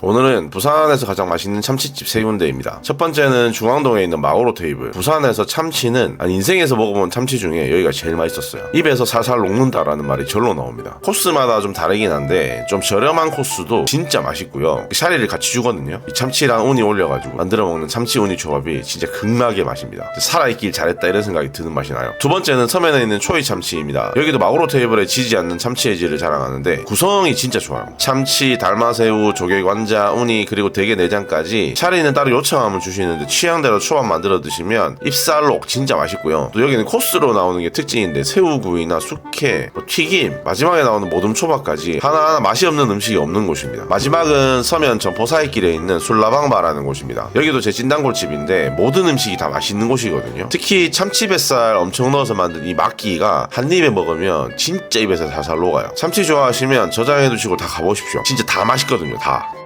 오늘은 부산에서 가장 맛있는 참치집 세 군데입니다. 첫 번째는 중앙동에 있는 마오로 테이블. 부산에서 참치는 아니, 인생에서 먹어본 참치 중에 여기가 제일 맛있었어요. 입에서 살살 녹는다라는 말이 절로 나옵니다. 코스마다 좀 다르긴 한데 좀 저렴한 코스도 진짜 맛있고요. 샤리를 같이 주거든요. 이 참치랑 우니 올려가지고 만들어 먹는 참치 우니 조합이 진짜 극락의 맛입니다. 살아있길 잘했다 이런 생각이 드는 맛이 나요. 두 번째는 섬에 있는 초이 참치입니다. 여기도 마오로 테이블에 지지 않는 참치의 질을 자랑하는데 구성이 진짜 좋아요. 참치, 달마새우, 조개 관 자, 우니 그리고 대게 내장까지 샤리는 따로 요청하면 주시는데 취향대로 초밥 만들어 드시면 입살록 진짜 맛있고요. 또 여기는 코스로 나오는 게 특징인데 새우구이나 숙회, 뭐 튀김, 마지막에 나오는 모듬 초밥까지 하나하나 맛이 없는 음식이 없는 곳입니다. 마지막은 서면 전포사이길에 있는 술라방바라는 곳입니다. 여기도 제 찐단골집인데 모든 음식이 다 맛있는 곳이거든요. 특히 참치 뱃살 엄청 넣어서 만든 이 막기가 한 입에 먹으면 진짜 입에서 살살 녹아요. 참치 좋아하시면 저장해 두시고 다 가보십시오. 진짜 다 맛있거든요. 다.